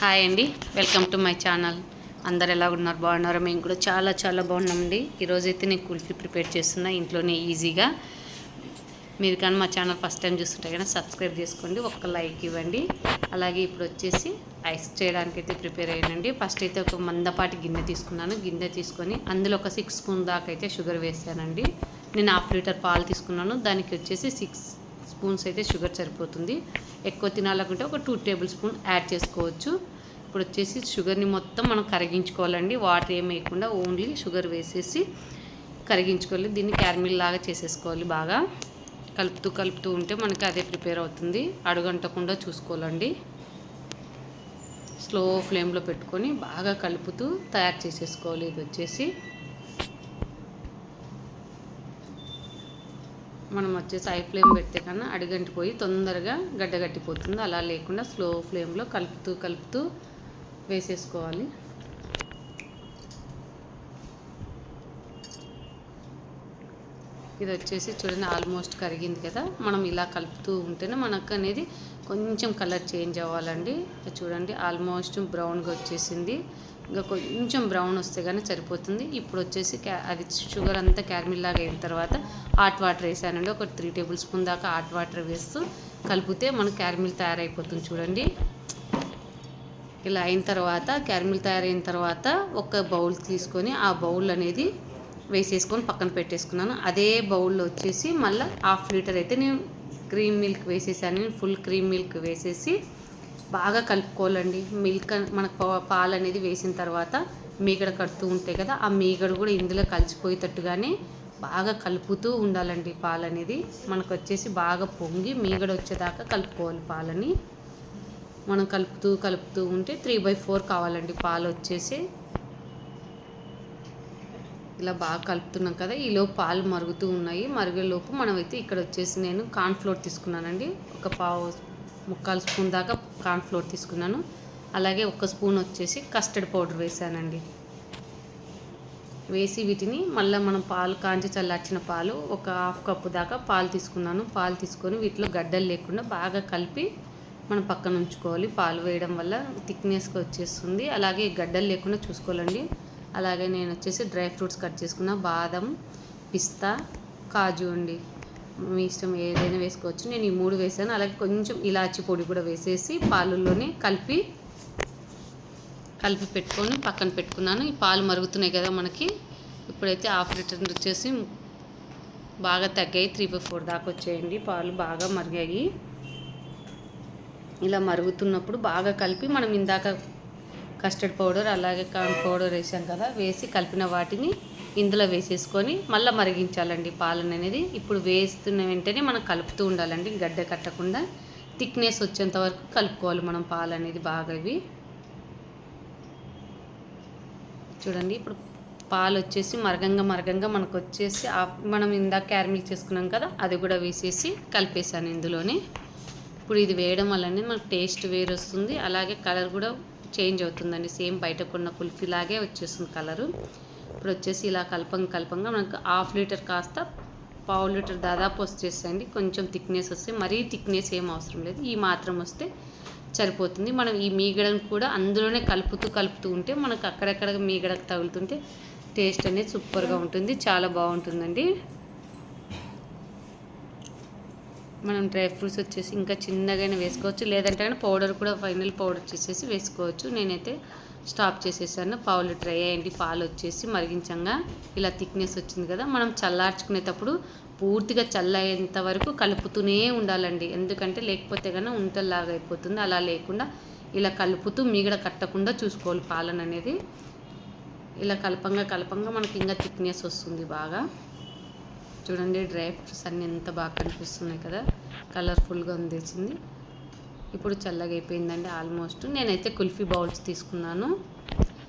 Hi అండి. Welcome to my channel అందరు ఎలా ఉన్నారు? బాగున్నారు? మేము కూడా చాలా చాలా బాగున్నామండి. ఈరోజైతే నేను కుల్ఫీ ప్రిపేర్ చేస్తున్నా ఇంట్లోనే ఈజీగా. మీరు కానీ మా ఛానల్ ఫస్ట్ టైం చూస్తుంటే కానీ సబ్స్క్రైబ్ చేసుకోండి ఒక్క లైక్ ఇవ్వండి. అలాగే ఇప్పుడు వచ్చేసి ఐస్ చేయడానికి అయితే ప్రిపేర్ అయ్యానండి. ఫస్ట్ అయితే ఒక మందపాటి గిన్నె తీసుకున్నాను. గిన్నె తీసుకొని అందులో ఒక సిక్స్ స్పూన్ దాకా అయితే షుగర్ వేసానండి. నేను హాఫ్ లీటర్ పాలు తీసుకున్నాను. దానికి వచ్చేసి సిక్స్ స్పూన్స్ అయితే షుగర్ సరిపోతుంది. ఎక్కువ తినాలనుకుంటే ఒక టూ టేబుల్ స్పూన్ యాడ్ చేసుకోవచ్చు. ఇప్పుడు వచ్చేసి షుగర్ని మొత్తం మనం కరిగించుకోవాలండి. వాటర్ ఏం వేయకుండా ఓన్లీ షుగర్ వేసేసి కరిగించుకోవాలి. దీన్ని క్యారమిల్ లాగా చేసేసుకోవాలి బాగా. కలుపుతూ కలుపుతూ ఉంటే మనకి అదే ప్రిపేర్ అవుతుంది. అడుగంటకుండా చూసుకోవాలండి. స్లో ఫ్లేమ్లో పెట్టుకొని బాగా కలుపుతూ తయారు చేసేసుకోవాలి. ఇది వచ్చేసి మనం వచ్చేసి హై ఫ్లేమ్ పెడితే కన్నా అడిగంటిపోయి తొందరగా గడ్డగట్టిపోతుంది అలా లేకుండా స్లో ఫ్లేమ్లో కలుపుతూ కలుపుతూ వేసేసుకోవాలి. ఇది వచ్చేసి చూడండి ఆల్మోస్ట్ కరిగింది కదా. మనం ఇలా కలుపుతూ ఉంటేనే మనకు అనేది కొంచెం కలర్ చేంజ్ అవ్వాలండి. చూడండి ఆల్మోస్ట్ బ్రౌన్గా వచ్చేసింది. ఇంకా కొంచెం బ్రౌన్ వస్తే కానీ సరిపోతుంది. ఇప్పుడు వచ్చేసి అది షుగర్ అంతా క్యారమిల్ లాగా అయిన తర్వాత హాట్ వాటర్ వేసానండి. ఒక త్రీ టేబుల్ స్పూన్ దాకా హాట్ వాటర్ వేస్తూ కలిపితే మన క్యారమిల్ తయారైపోతుంది చూడండి. ఇలా అయిన తర్వాత క్యారమిల్ తయారైన తర్వాత ఒక బౌల్ తీసుకొని ఆ బౌల్ అనేది వేసేసుకొని పక్కన పెట్టేసుకున్నాను. అదే బౌల్లో వచ్చేసి మళ్ళీ హాఫ్ లీటర్ అయితే నేను క్రీమ్ మిల్క్ వేసేసాను. ఫుల్ క్రీమ్ మిల్క్ వేసేసి బాగా కలుపుకోవాలండి. మిల్క్ మనకు పాలు అనేది వేసిన తర్వాత మీగడ కడుతూ ఉంటాయి కదా ఆ మీగడ కూడా ఇందులో కలిసిపోయేటట్టుగానే బాగా కలుపుతూ ఉండాలండి పాలు అనేది మనకు వచ్చేసి బాగా పొంగి మీగడ వచ్చేదాకా కలుపుకోవాలి పాలని. మనం కలుపుతూ కలుపుతూ ఉంటే త్రీ బై ఫోర్ కావాలండి పాలు వచ్చేసి. ఇలా బాగా కలుపుతున్నాం కదా ఈలోపు పాలు మరుగుతూ ఉన్నాయి. మరిగేలోపు మనమైతే ఇక్కడ వచ్చేసి నేను కార్న్ఫ్లోర్ తీసుకున్నానండి. ఒక పావు ముక్కాలు స్పూన్ దాకా కార్న్ఫ్లోర్ తీసుకున్నాను. అలాగే ఒక స్పూన్ వచ్చేసి కస్టర్డ్ పౌడర్ వేసానండి. వేసి వీటిని మళ్ళీ మనం పాలు కాంచి చల్లార్చిన పాలు ఒక హాఫ్ కప్పు దాకా పాలు తీసుకున్నాను. పాలు తీసుకొని వీటిలో గడ్డలు లేకుండా బాగా కలిపి మనం పక్కన ఉంచుకోవాలి. పాలు వేయడం వల్ల థిక్నెస్గా వచ్చేస్తుంది. అలాగే గడ్డలు లేకుండా చూసుకోవాలండి. అలాగే నేను వచ్చేసి డ్రై ఫ్రూట్స్ కట్ చేసుకున్న బాదం పిస్తా కాజు అండి. మీ ఇష్టం ఏదైనా వేసుకోవచ్చు. నేను ఈ మూడు వేసాను. అలాగే కొంచెం ఇలాచి పొడి కూడా వేసేసి పాలల్లోనే కలిపి కలిపి పెట్టుకొని పక్కన పెట్టుకున్నాను. ఈ పాలు మరుగుతున్నాయి కదా మనకి. ఇప్పుడైతే హాఫ్ లీటర్ వచ్చేసి బాగా తగ్గాయి. త్రీ బై ఫోర్ దాకా వచ్చేయండి. పాలు బాగా మరిగాయి. ఇలా మరుగుతున్నప్పుడు బాగా కలిపి మనం ఇందాక కస్టర్డ్ పౌడర్ అలాగే కార్న్ పౌడర్ వేసాం కదా వేసి కలిపిన వాటిని ఇందులో వేసేసుకొని మళ్ళీ మరిగించాలండి పాలన అనేది. ఇప్పుడు వేస్తున్న వెంటనే మనం కలుపుతూ ఉండాలండి. గడ్డ కట్టకుండా థిక్నెస్ వచ్చేంత వరకు కలుపుకోవాలి మనం పాలు అనేది బాగా ఇవి. చూడండి ఇప్పుడు పాలు వచ్చేసి మరగంగా మరగంగా మనకు వచ్చేసి మనం ఇందాక క్యారమిల్ చేసుకున్నాం కదా అది కూడా వేసేసి కలిపేసాను ఇందులోనే. ఇప్పుడు ఇది వేయడం వల్లనే మనకు టేస్ట్ వేరు వస్తుంది. అలాగే కలర్ కూడా చేంజ్ అవుతుందండి. సేమ్ బయట కొన్న కుల్ఫీ లాగే వచ్చేస్తుంది కలరు. ఇప్పుడు వచ్చేసి ఇలా కలపంగా కలపంగా మనకు హాఫ్ లీటర్ కాస్త పావు లీటర్ దాదాపు వచ్చేసండి కొంచెం థిక్నెస్ వస్తే మరీ థిక్నెస్ ఏం అవసరం లేదు. ఈ మాత్రం వస్తే సరిపోతుంది. మనం ఈ మీగడను కూడా అందులోనే కలుపుతూ కలుపుతూ ఉంటే మనకు అక్కడక్కడ మీగడకు తగులుతుంటే టేస్ట్ అనేది సూపర్గా ఉంటుంది. చాలా బాగుంటుందండి. మనం డ్రై ఫ్రూట్స్ వచ్చేసి ఇంకా చిన్నగానే వేసుకోవచ్చు. లేదంటే కానీ పౌడర్ కూడా ఫైనల్ పౌడర్ చేసేసి వేసుకోవచ్చు. నేనైతే స్టాప్ చేసేసాను. పావులు డ్రై అయ్యండి. పాలు వచ్చేసి మరిగించంగా ఇలా థిక్నెస్ వచ్చింది కదా. మనం చల్లార్చుకునేటప్పుడు పూర్తిగా చల్లయ్యేంత వరకు కలుపుతూనే ఉండాలండి. ఎందుకంటే లేకపోతే కన్నా ఉంటల్లాగా అయిపోతుంది. అలా లేకుండా ఇలా కలుపుతూ మీగడ కట్టకుండా చూసుకోవాలి పాలన అనేది ఇలా కలపంగా కలపంగా మనకి ఇంకా థిక్నెస్ వస్తుంది బాగా. చూడండి డ్రై ఫ్రూట్స్ అన్నీ ఎంత బాగా కనిపిస్తున్నాయి కదా. కలర్ఫుల్గా ఉందేసింది. ఇప్పుడు చల్లగా అయిపోయిందండి ఆల్మోస్ట్. నేనైతే కుల్ఫీ బౌల్స్ తీసుకున్నాను.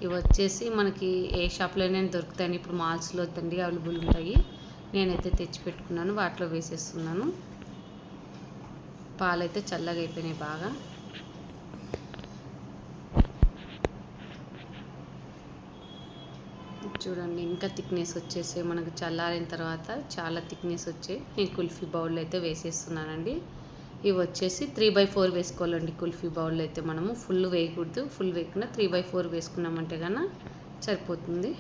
ఇవి వచ్చేసి మనకి ఏ షాప్లోనే దొరుకుతాయి ఇప్పుడు మాల్స్లో దండి అవైలబుల్ ఉంటాయి. నేనైతే తెచ్చి పెట్టుకున్నాను వాటిలో వేసేస్తున్నాను. పాలైతే చల్లగా అయిపోయినాయి బాగా. చూడండి ఇంకా థిక్నెస్ వచ్చేసి మనకు చల్లారిన తర్వాత చాలా థిక్నెస్ వచ్చాయి నేను కుల్ఫీ బౌల్ అయితే వేసేస్తున్నానండి. ఇవి వచ్చేసి త్రీ బై ఫోర్ వేసుకోవాలండి కుల్ఫీ బౌల్ అయితే మనము. ఫుల్ వేయకూడదు ఫుల్ వేయకుండా త్రీ బై ఫోర్ వేసుకున్నామంటే కన్నా సరిపోతుంది.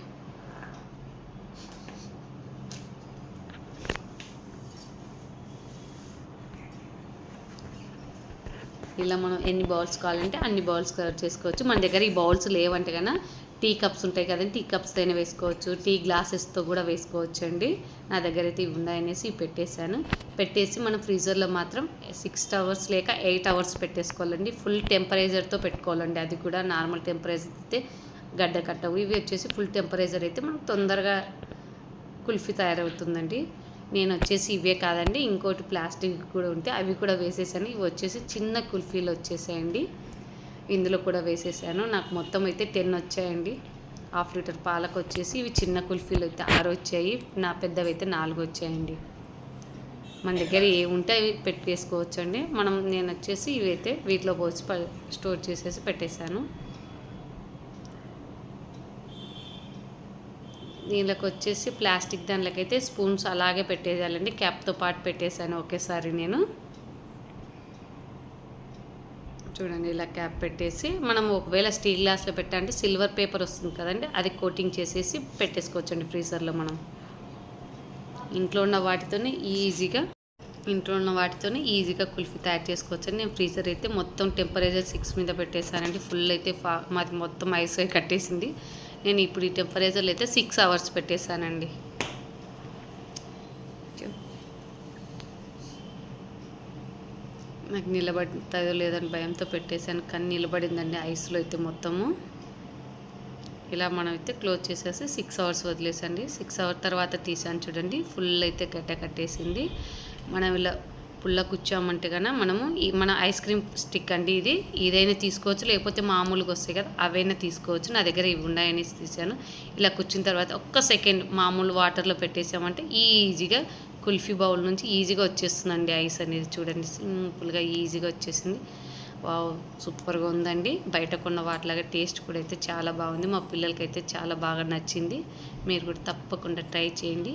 ఇలా మనం ఎన్ని బౌల్స్ కావాలంటే అన్ని బౌల్స్ కలర్ చేసుకోవచ్చు. మన దగ్గర ఈ బౌల్స్ లేవంటే కన్నా టీ కప్స్ ఉంటాయి కదండి టీ కప్స్ అయినా వేసుకోవచ్చు టీ గ్లాసెస్తో కూడా వేసుకోవచ్చు అండి నా దగ్గర అయితే ఇవి ఉన్నాయనేసి ఇవి పెట్టేశాను. పెట్టేసి మనం ఫ్రీజర్లో మాత్రం సిక్స్ అవర్స్ లేక ఎయిట్ అవర్స్ పెట్టేసుకోవాలండి. ఫుల్ టెంపరేచర్తో పెట్టుకోవాలండి. అది కూడా నార్మల్ టెంపరేచర్ అయితే గడ్డ కట్టవు. ఇవి వచ్చేసి ఫుల్ టెంపరేచర్ అయితే మనకు తొందరగా కుల్ఫీ తయారవుతుందండి. నేను వచ్చేసి ఇవే కాదండి ఇంకోటి ప్లాస్టిక్ కూడా ఉంటే అవి కూడా వేసేసాను. ఇవి వచ్చేసి చిన్న కుల్ఫీలు వచ్చేసాయండి. ఇందులో కూడా వేసేసాను. నాకు మొత్తం అయితే టెన్ వచ్చాయండి. హాఫ్ లీటర్ పాలకు వచ్చేసి ఇవి చిన్న కుల్ఫీలు అయితే ఆరు వచ్చాయి. నా పెద్దవి అయితే నాలుగు వచ్చాయండి. మన దగ్గర ఏ ఉంటే అవి పెట్టేసుకోవచ్చు అండి మనం నేను వచ్చేసి ఇవైతే వీటిలో పోసి ప- స్టోర్ చేసేసి పెట్టేశాను. దీనిలోకి వచ్చేసి ప్లాస్టిక్ దానిలోకైతే స్పూన్స్ అలాగే పెట్టేయాలండి. క్యాప్తో పాటు పెట్టేశాను ఒకేసారి నేను. చూడండి ఇలా క్యాప్ పెట్టేసి మనం ఒకవేళ స్టీల్ గ్లాస్లో పెట్టాలంటే సిల్వర్ పేపర్ వస్తుంది కదండి అది కోటింగ్ చేసేసి పెట్టేసుకోవచ్చండి ఫ్రీజర్లో మనం. ఇంట్లో ఉన్న వాటితోనే ఈజీగా ఇంట్లో ఉన్న వాటితోనే ఈజీగా కుల్ఫీ తయారు చేసుకోవచ్చండి. నేను ఫ్రీజర్ అయితే మొత్తం టెంపరేచర్ సిక్స్ మీద పెట్టేశానండి ఫుల్ అయితే ఫా మాది మొత్తం ఐస్ అయి కట్టేసింది. నేను ఇప్పుడు ఈ టెంపరేచర్లో అయితే సిక్స్ అవర్స్ పెట్టేశానండి. నాకు నిలబడుతుందో లేదని భయంతో పెట్టేశాను. కానీ నిలబడిందండి ఐస్లో అయితే మొత్తము. ఇలా మనం అయితే క్లోజ్ చేసేసి సిక్స్ అవర్స్ వదిలేసండి. సిక్స్ అవర్ తర్వాత తీసాను చూడండి. ఫుల్ అయితే గడ్డ కట్టేసింది. మనం ఇలా పుల్ల కూర్చోమంటే కన్నా మనము ఈ మన ఐస్ క్రీమ్ స్టిక్ అండి ఇది. ఇదైనా తీసుకోవచ్చు లేకపోతే మామూలుగా వస్తాయి కదా అవైనా తీసుకోవచ్చు. నా దగ్గర ఇవి ఉన్నాయనేసి తీసాను ఇలా కూర్చున్న తర్వాత ఒక్క సెకండ్ మామూలు వాటర్లో పెట్టేసామంటే ఈజీగా కుల్ఫీ బౌల్ నుంచి ఈజీగా వచ్చేస్తుందండి ఐస్ అనేది చూడండి. సింపుల్గా ఈజీగా వచ్చేసింది. వావ్ సూపర్గా ఉందండి. బయట కొన్న వాటిలాగా టేస్ట్ కూడా అయితే చాలా బాగుంది. మా పిల్లలకైతే చాలా బాగా నచ్చింది. మీరు కూడా తప్పకుండా ట్రై చేయండి.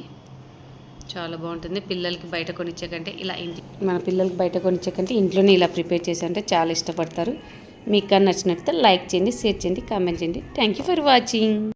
చాలా బాగుంటుంది. పిల్లలకి బయట కొనిచ్చే కంటే ఇలా ఇంటి మన పిల్లలకి బయట కొనిచ్చే కంటే ఇంట్లోనే ఇలా ప్రిపేర్ చేసి అంటే చాలా ఇష్టపడతారు. మీకు కానీ నచ్చినట్లయితే లైక్ చేయండి షేర్ చేయండి కామెంట్ చేయండి. Thank you for watching